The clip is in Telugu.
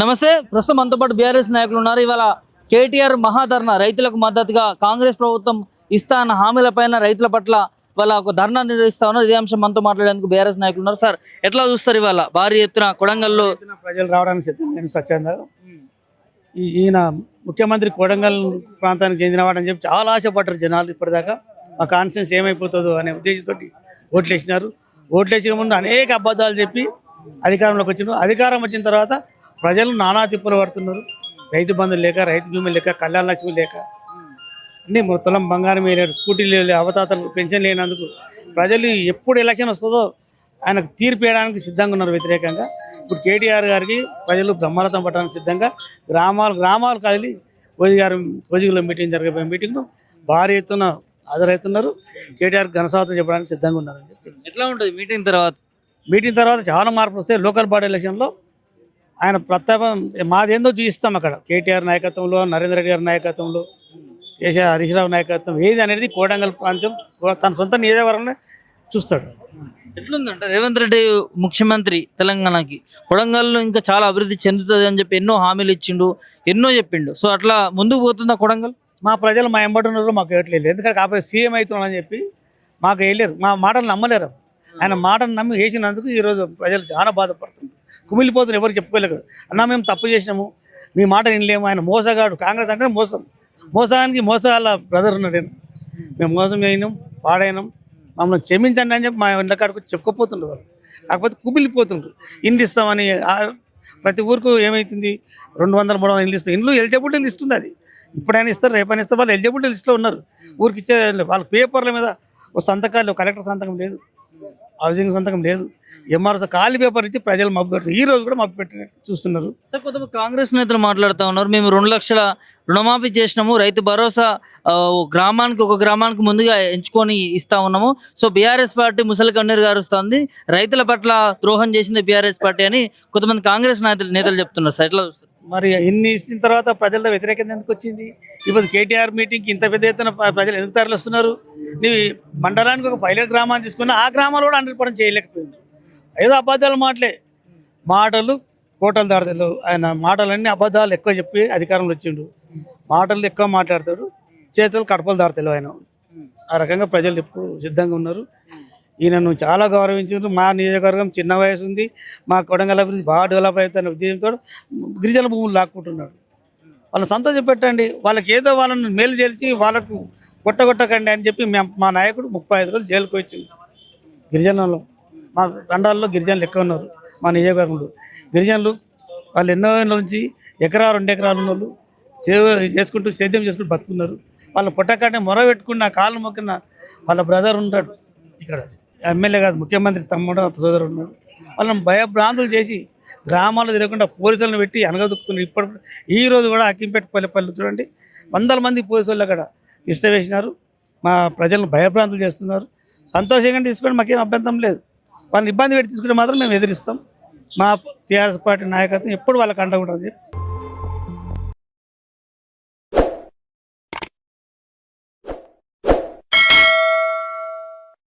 నమస్తే. ప్రస్తుతం మనతో పాటు బీఆర్ఎస్ నాయకులు ఉన్నారు. ఇవాళ కేటీఆర్ మహాధర్ణ రైతులకు మద్దతుగా కాంగ్రెస్ ప్రభుత్వం ఇస్తా అన్న హామీలపైన రైతుల పట్ల వాళ్ళ ఒక ధర్నా నిర్వహిస్తా ఉన్నారు. ఇదే అంశం మనతో మాట్లాడేందుకు బీఆర్ఎస్ నాయకులు ఉన్నారు. సార్ ఎట్లా చూస్తారు ఇవాళ? భారీ ఎత్తున కొడంగల్లో ప్రజలు రావడానికి సిద్ధం నేను స్వచ్ఛంద. ఈయన ముఖ్యమంత్రి కొడంగల్ ప్రాంతానికి చెందినవాడని చెప్పి చాలా ఆశపడ్డారు జనాలు ఇప్పటిదాకా. ఆ కాన్ఫిడెన్స్ ఏమైపోతుందో అనే ఉద్దేశంతో ఓట్లు వేసినారు ఓట్లు వేసిన ముందు అనేక అబద్ధాలు చెప్పి అధికారంలోకి వచ్చినారు అధికారం వచ్చిన తర్వాత ప్రజలు నానా తిప్పులు పడుతున్నారు. రైతు బంధువులు లేక రైతు బీమా లేక కళ్యాణ లక్ష్మి లేక. అన్ని తులం బంగారం వేయలేడు స్కూటీలు లే- అవతాతలు పెన్షన్ లేనందుకు ప్రజలు ఎప్పుడు ఎలక్షన్ వస్తుందో ఆయనకు తీర్పు వేయడానికి సిద్ధంగా ఉన్నారు వ్యతిరేకంగా. ఇప్పుడు కేటీఆర్ గారికి ప్రజలు బ్రహ్మరథం పట్టడానికి సిద్ధంగా గ్రామాలు గ్రామాలు కదిలి కోజి గారు కోజిలో మీటింగ్ జరగబోయే మీటింగ్ను భారీ ఎత్తున హాజరవుతున్నారు. కేటీఆర్ ఘనస్వాగతం చెప్పడానికి సిద్ధంగా ఉన్నారు అని చెప్పి. ఎట్లా ఉంటుంది? మీటింగ్ తర్వాత మీటింగ్ తర్వాత చాలా మార్పులు వస్తాయి. లోకల్ బాడీ ఎలక్షన్లో ఆయన ప్రతాపం మాదేందో చూపిస్తాం అక్కడ. కేటీఆర్ నాయకత్వంలో నరేంద్ర రెడ్డి గారి నాయకత్వంలో కేసీఆర్ హరీష్ రావు నాయకత్వం ఏది అనేది కోడంగల్ ప్రాంతం తన సొంత నియోజకవర్గంలో చూస్తాడు. ఎట్లుందంటే? రేవంత్ రెడ్డి ముఖ్యమంత్రి తెలంగాణకి. కొడంగల్లో ఇంకా చాలా అభివృద్ధి చెందుతుంది అని చెప్పి ఎన్నో హామీలు ఇచ్చిండు ఎన్నో చెప్పిండు. సో అట్లా ముందుకు పోతుందా కొడంగల్? మా ప్రజలు మా ఎంబడి ఉన్నారు మాకు ఇవ్వట్లేదు. ఎందుకంటే కాకపోతే సీఎం అవుతున్నాడని చెప్పి మాకు వేయలేరు. మా మాటలు నమ్మలేరు. ఆయన మాటను నమ్మి వేసినందుకు ఈరోజు ప్రజలు చాలా బాధపడుతున్నారు. కుమిలిపోతున్నారు ఎవరు చెప్పుకోలేరు అన్నా మేము తప్పు చేసినాము. మీ మాట వినలేము. ఆయన మోసగాడు. కాంగ్రెస్ అంటే మోసం. మోసానికి మోసాల బ్రదర్ ఉన్నాడు నేను మేము మోసం చేయనాం పాడైనాం. మమ్మల్ని క్షమించండి అని చెప్పి మా ఇండ్లకాడకు చెప్పుకోపోతుండ్రు వాళ్ళు. కాకపోతే కుమిలిపోతుండ్రు. ఇండ్లు ఇస్తామని ప్రతి ఊరికి ఏమవుతుంది రెండు వందల మూడు వందల ఇల్లు ఇస్తాయి ఇండ్లు ఎలిజిబిలిటీ లిస్ట్ ఉంది అది. ఇప్పుడైనా ఇస్తారు రేపైనా ఇస్తారు. వాళ్ళు ఎలిజిబిలిటీ లిస్ట్లో ఉన్నారు. ఊరికి ఇచ్చే వాళ్ళ పేపర్ల మీద ఒక సంతకాలు కలెక్టర్ సంతకం లేదు. హౌసింగ్ సంతకం లేదు. ఎంఆర్ఎస్ ఖాళీ పేపర్ ఇచ్చి ప్రజలు మబ్బు పెడుతుంది ఈ రోజు కూడా మబ్బు పెట్టినట్టు చూస్తున్నారు. సార్ కొంతమంది కాంగ్రెస్ నేతలు మాట్లాడుతూ ఉన్నారు. మేము రెండు లక్షల రుణమాఫీ చేసినాము. రైతు భరోసా గ్రామానికి ఒక గ్రామానికి ముందుగా ఎంచుకొని ఇస్తా ఉన్నాము. సో బీఆర్ఎస్ పార్టీ ముసలి కన్నీరు గారుస్తుంది. రైతుల పట్ల ద్రోహం చేసింది బీఆర్ఎస్ పార్టీ అని కొంతమంది కాంగ్రెస్ నేతలు నేతలు చెప్తున్నారు సార్. ఎట్లా చూస్తారు? మరి ఇన్ని ఇచ్చిన తర్వాత ప్రజల వ్యతిరేకత ఎందుకు వచ్చింది? ఇప్పుడు కేటీఆర్ మీటింగ్కి ఇంత పెద్ద ఎత్తున ప్రజలు ఎందుకు తరలిస్తున్నారు? నీ మండలానికి ఒక పైలట్ గ్రామాన్ని తీసుకున్న ఆ గ్రామాలు కూడా హండ్రెడ్ పర్సెంట్ చేయలేకపోయింది. ఏదో అబద్ధాలు మాటలే. మాటలు కోటలు దాడతలు ఆయన మాటలన్నీ అబద్ధాలు ఎక్కువ చెప్పి అధికారంలో వచ్చిండు. మాటలు ఎక్కువ మాట్లాడతాడు. చేతులు కడపలు దాడతలు ఆయన. ఆ రకంగా ప్రజలు ఎప్పుడు సిద్ధంగా ఉన్నారు. ఈయనను చాలా గౌరవించారు మా నియోజకవర్గం చిన్న వయసు ఉంది మా కొడంగల్ అభివృద్ధి బాగా డెవలప్ అవుతున్న ఉద్దేశంతో గిరిజన భూములు లాక్కుంటున్నాడు. వాళ్ళని సంతోషం పెట్టండి వాళ్ళకి ఏదో వాళ్ళని మేలు చేర్చి వాళ్ళకు కొట్టగొట్టకండి అని చెప్పి మేము మా నాయకుడు ముప్పై ఐదు రోజులు జైలుకు వచ్చింది గిరిజనులు మా తండాల్లో గిరిజనులు ఎక్కువ ఉన్నారు మా నియోజకవర్గంలో. గిరిజనులు వాళ్ళు ఎన్నో నుంచి ఎకరా రెండు ఎకరాలు ఉన్న వాళ్ళు సేవ చేసుకుంటూ సేద్యం చేసుకుంటూ బతుకున్నారు వాళ్ళ పుట్టకంటే మొర పెట్టుకున్న కాళ్ళు మొక్కిన వాళ్ళ బ్రదర్ ఉంటాడు ఇక్కడ. ఎమ్మెల్యే కాదు ముఖ్యమంత్రి తమ్ముడు సోదరుడు ఉన్నాడు. వాళ్ళని భయభ్రాంతులు చేసి గ్రామాల్లో తిరగకుండా పోలీసులను పెట్టి అనగదొక్కుతున్నారు. ఇప్పటి ఈ రోజు కూడా అక్కింపేట పల్లెపల్లి చూడండి వందల మంది పోలీసు వాళ్ళు అక్కడ ఇష్ట వేసినారు. మా ప్రజలను భయభ్రాంతులు చేస్తున్నారు. సంతోషంగా తీసుకుని మాకేం అభ్యంతరం లేదు. వాళ్ళని ఇబ్బంది పెట్టి తీసుకుంటే మాత్రం మేము ఎదిరిస్తాం. మా టీఆర్ఎస్ పార్టీ నాయకత్వం ఎప్పుడు వాళ్ళకి అండగా ఉంటుంది